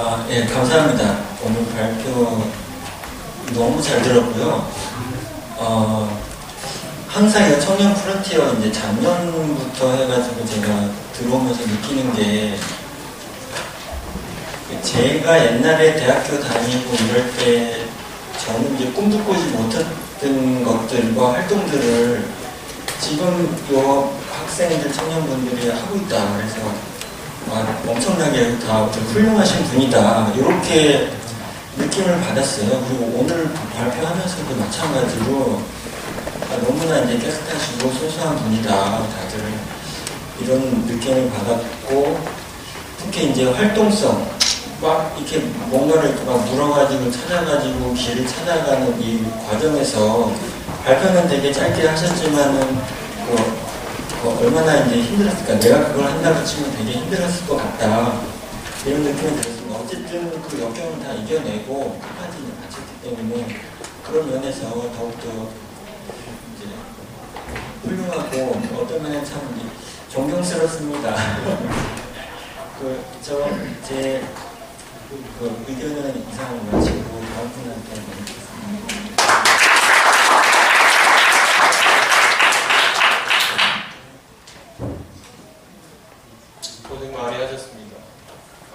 아, 예, 감사합니다. 오늘 발표 너무 잘 들었고요. 어, 항상 이 청년 프론티어 이제 작년부터 해가지고 제가 들어오면서 느끼는 게 제가 옛날에 대학교 다니고 이럴 때 저는 이제 꿈도 꾸지 못했던 것들과 활동들을 지금 요 학생들 청년분들이 하고 있다. 그래서 아, 엄청나게 다 훌륭하신 분이다. 이렇게 느낌을 받았어요. 그리고 오늘 발표하면서도 마찬가지로 아, 너무나 이제 깨끗하시고 소소한 분이다. 다들 이런 느낌을 받았고 특히 이제 활동성 막 이렇게 뭔가를 막 물어가지고 찾아가지고 길을 찾아가는 이 과정에서 발표는 되게 짧게 하셨지만은 그, 그 얼마나 이제 힘들었을까 내가 그걸 한다고 치면 되게 힘들었을 것 같다 이런 느낌이 들었습니다. 어쨌든 그 역경을 다 이겨내고 끝까지 마쳤기 때문에 그런 면에서 더욱더 이제 훌륭하고 어떤 면에 참 존경스럽습니다. 그 저 제 그 의견은 이상으로 마치고 다음 분한테 넘기겠습니다. 고생 많이 하셨습니다.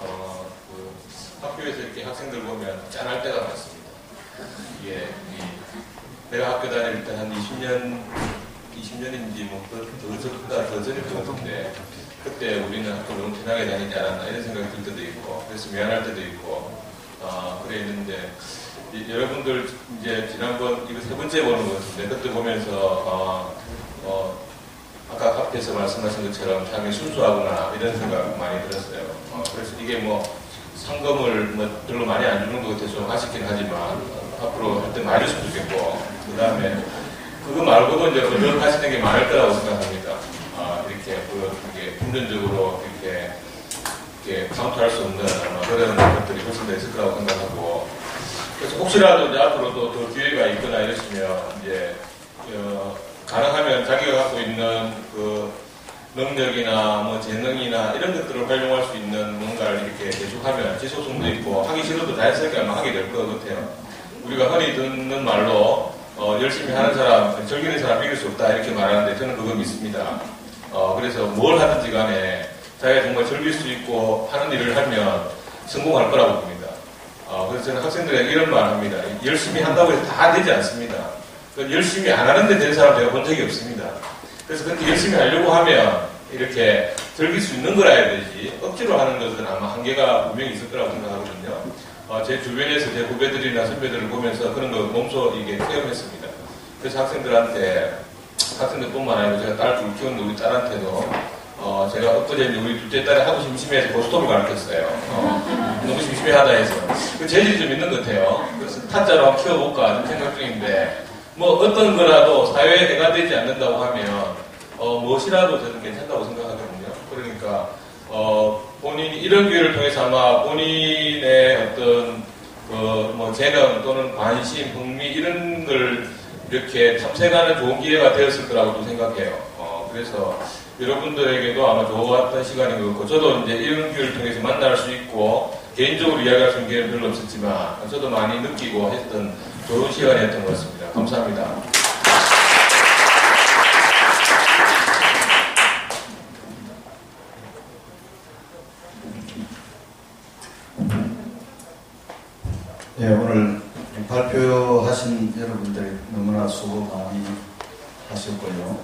어, 그 학교에서 이렇게 학생들 보면 짠할 때가 많습니다. 이게 이 내가 학교 다닐 때 한 20년, 20년인지 뭐더더 더 전일 것 같은데 그때 우리는 학교 너무 편하게 다니지 않았나 이런 생각이 들 때도 있고 그래서 미안할 때도 있고 아 그래 있는데 이- 여러분들 이제 지난번 이거 세 번째 보는 것 같은데 그때 보면서 어, 어, 아까 앞에서 말씀하신 것처럼 상당히 순수하구나 이런 생각 많이 들었어요. 어, 그래서 이게 뭐 상금을 뭐 별로 많이 안 주는 것 같아서 좀 아쉽긴 하지만 어, 앞으로 할 때 많이 줬으면 좋겠고 그 다음에 그거 말고도 이제 노력하시는 게 많을 거라고 생각합니다. 아, 이렇게 그 이게 금전적으로 이렇게 이렇게 카운트할 수 없는 그런 것들이 훨씬 더 있을 거라고 생각하고 그래서 혹시라도 이제 앞으로도 더 기회가 있거나 이러시면 이제 어, 가능하면 자기가 갖고 있는 그 능력이나 뭐 재능이나 이런 것들을 활용할 수 있는 뭔가를 이렇게 계속하면 지속성도 있고 하기 싫어도 자연스럽게 아마 하게 될 것 같아요. 우리가 흔히 듣는 말로 어, 열심히 하는 사람, 즐기는 사람 이길 수 없다 이렇게 말하는데 저는 그거 믿습니다. 어, 그래서 뭘 하든지 간에 자기가 정말 즐길 수 있고 하는 일을 하면 성공할 거라고 봅니다. 어, 그래서 저는 학생들에게 이런 말 합니다. 열심히 한다고 해서 다 되지 않습니다. 그 열심히 안 하는데 된 사람 제가 본 적이 없습니다. 그래서 그렇게 열심히 하려고 하면 이렇게 즐길 수 있는 거라 해야 되지 억지로 하는 것은 아마 한계가 분명히 있을 거라고 생각하거든요. 어, 제 주변에서 제 후배들이나 선배들을 보면서 그런 거 몸소 이게 체험했습니다. 그래서 학생들한테 학생들뿐만 아니고 제가 딸 둘 키우는 우리 딸한테도 어, 제가 엊그제 우리 둘째 딸이 하고 심심해서 고스톱을 가르쳤어요. 어, 너무 심심해하다 해서 그 재질이 좀 있는 것 같아요. 그래서 타짜로 키워볼까 하는 생각 중인데 뭐 어떤 거라도 사회에 해가 되지 않는다고 하면 어, 무엇이라도 저는 괜찮다고 생각하거든요. 그러니까 어, 본인이 이런 기회를 통해서 아마 본인의 어떤 그 뭐 재능 또는 관심, 흥미 이런 걸 이렇게 탐색하는 좋은 기회가 되었을 거라고도 생각해요. 어, 그래서 여러분들에게도 아마 좋았던 시간인 것 같고 저도 이제 이런 기회를 통해서 만날 수 있고 개인적으로 이야기할 수 있는 기회는 별로 없었지만 저도 많이 느끼고 했던 좋은 시간이었던 것 같습니다. 감사합니다. 예, 오늘 발표하신 여러분들 너무나 수고 많이 하셨고요.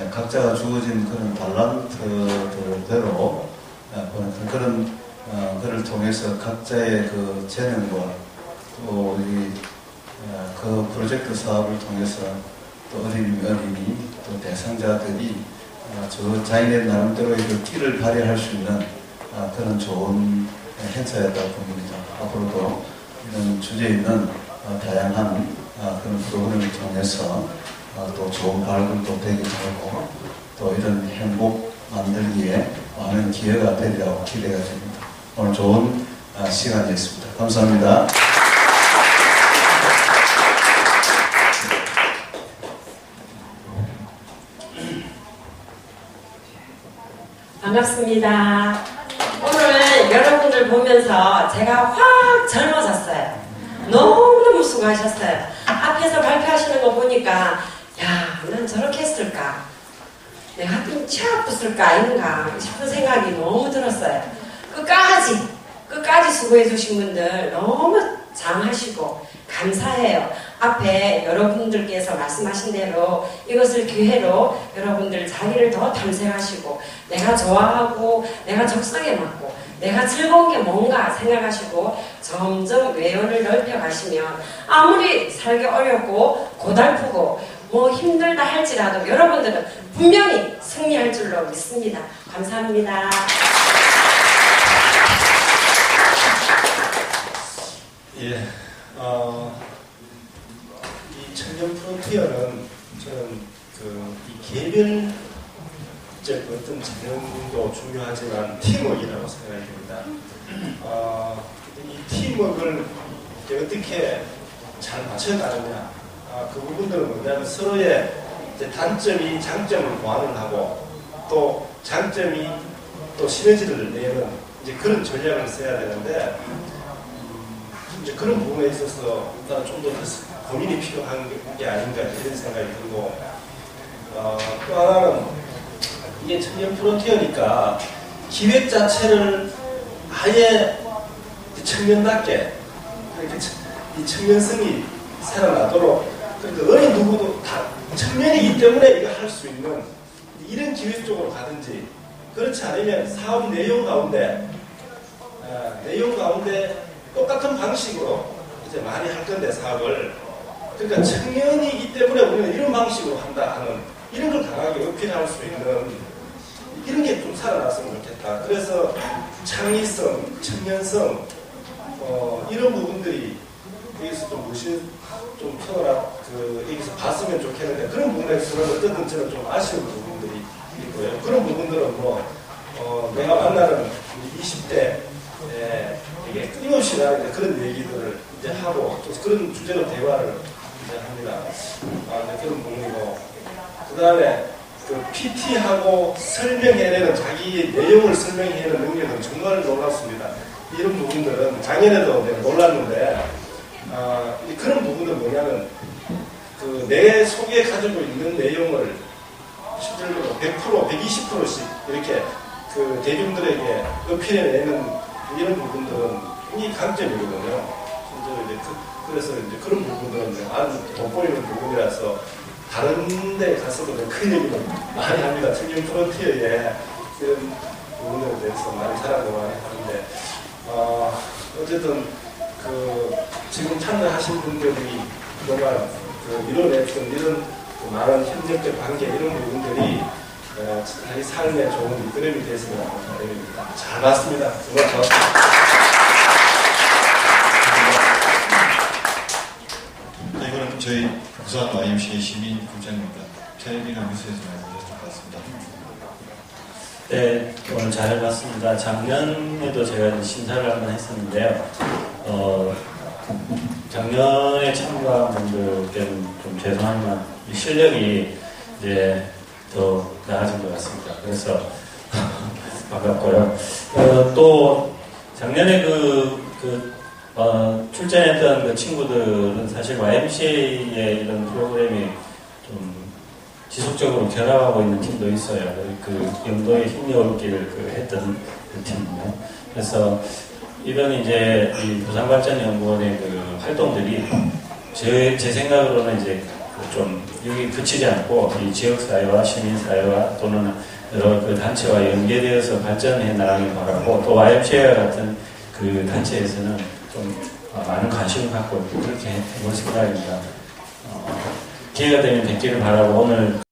예, 각자가 주어진 그런 달란트대로 예, 그런 어, 그를 통해서 각자의 그 재능과 또 이, 어, 그 프로젝트 사업을 통해서 또 어린이 어린이 또 대상자들이 어, 저 자인의 나름대로의 그 끼를 발휘할 수 있는 아, 그런 좋은 행사였다고 봅니다. 앞으로도 이런 주제 있는 어, 다양한 어, 그런 프로그램을 통해서 어, 또 좋은 발굴도 되기도 하고 또 이런 행복 만들기에 많은 기회가 되리라고 기대가 됩니다. 오늘 좋은 어, 시간이었습니다. 감사합니다. 반갑습니다. 오늘 여러분들 보면서 제가 확 젊어졌어요. 너무너무 수고하셨어요. 앞에서 발표하시는 거 보니까, 야, 난 저렇게 했을까? 내가 좀치 아팠을까 아닌가 싶은 생각이 너무 들었어요. 끝까지, 끝까지 수고해 주신 분들 너무 장하시고 감사해요. 앞에 여러분들께서 말씀하신 대로 이것을 기회로 여러분들 자기를 더 탐색하시고 내가 좋아하고 내가 적성에 맞고 내가 즐거운 게 뭔가 생각하시고 점점 외연을 넓혀 가시면 아무리 살기 어렵고 고달프고 뭐 힘들다 할지라도 여러분들은 분명히 승리할 줄로 믿습니다. 감사합니다. 예, 어, 이 청년 프론티어는 저는 그 이 개별 적 어떤 재능도 중요하지만 팀워크라고 생각이 듭니다. 어, 이 팀워크를 어떻게 잘 맞춰가느냐, 아, 그 부분들은 뭐냐면 서로의 단점이 장점을 보완을 하고 또 장점이 또 시너지를 내는 이제 그런 전략을 써야 되는데 이제 그런 부분에 있어서 좀더 고민이 필요한 게 아닌가 이런 생각이 들고 어, 또 하나는 이게 청년 프론티어니까 기획 자체를 아예 청년답게 이 청년성이 살아나도록 그러니까 어느 누구도 다 청년이기 때문에 이거 할 수 있는 이런 기획 쪽으로 가든지 그렇지 않으면 사업 내용 가운데 아, 내용 가운데 똑같은 방식으로 이제 많이 할 건데 사업을 그러니까 청년이기 때문에 우리는 이런 방식으로 한다 하는 이런 걸 강하게 어필할 수 있는 이런 게 좀 살아났으면 좋겠다. 그래서 창의성, 청년성 어, 이런 부분들이 여기서 좀 무신 좀 표현하 그 여기서 봤으면 좋겠는데 그런 부분에서는 어쨌든 저는 좀 아쉬운 부분들이 있고요. 그런 부분들은 뭐 어, 내가 만나는 20대 에 이게 끊임없이 나는 그런 얘기들을 이제 하고 또 그런 주제로 대화를 이제 합니다. 아, 네, 그런 부분이고 그 다음에 그 PT하고 설명해내는 자기 내용을 설명해내는 능력은 정말 놀랍습니다. 이런 부분들은 작년에도 내가 놀랐는데 아, 이 그런 부분은 뭐냐면 그 내 속에 가지고 있는 내용을 실질적으로 100% 120%씩 이렇게 그 대중들에게 어필해내는 이런 부분들은 이 강점이거든요. 실제로 이제 그, 래서 이제 그런 부분들은 아주 돋보이는 부분이라서 다른 데 가서도 좀큰 얘기는 많이 합니다. 청년 프론티어에 이런 부분들에 대해서 많이 자랑도 많이 하는데 어, 어쨌든 그 지금 참여하신 분들이 그동안 그 이뤄냈던 이런 그 많은 협력적 관계 이런 부분들이 어, 자기 삶에 좋은 이끌음이 됐으면 하는 바람입니다. 잘 봤습니다. 정말 좋았습니다. 부산 YMCA 시민 국장입니다. 테레비나 뉴스에서 보셨을 것 같습니다. 네, 오늘 잘 봤습니다. 작년에도 제가 심사를 한번 했었는데요. 어, 작년에 참가한 분들께는 좀 죄송하지만 이 실력이 이제 더 나아진 것 같습니다. 그래서 반갑고요. 어, 또 작년에 그, 그 어, 출전했던 그 친구들은 사실 YMCA의 이런 프로그램이 좀 지속적으로 결합하고 있는 팀도 있어요. 그 영도의 힘겨울기를 그 했던 그 팀이요. 그래서 이번 이제 이 부산발전연구원의 그 활동들이 제, 제 생각으로는 이제 그좀 여기 그치지 않고 이 지역사회와 시민사회와 또는 여러 그 단체와 연계되어서 발전해 나가길 바라고 또 YMCA 같은 그 단체에서는 좀 어, 많은 관심을 갖고 그렇게 해볼 생각입니다. 어, 기회가 되면 뵙기를 바라고 오늘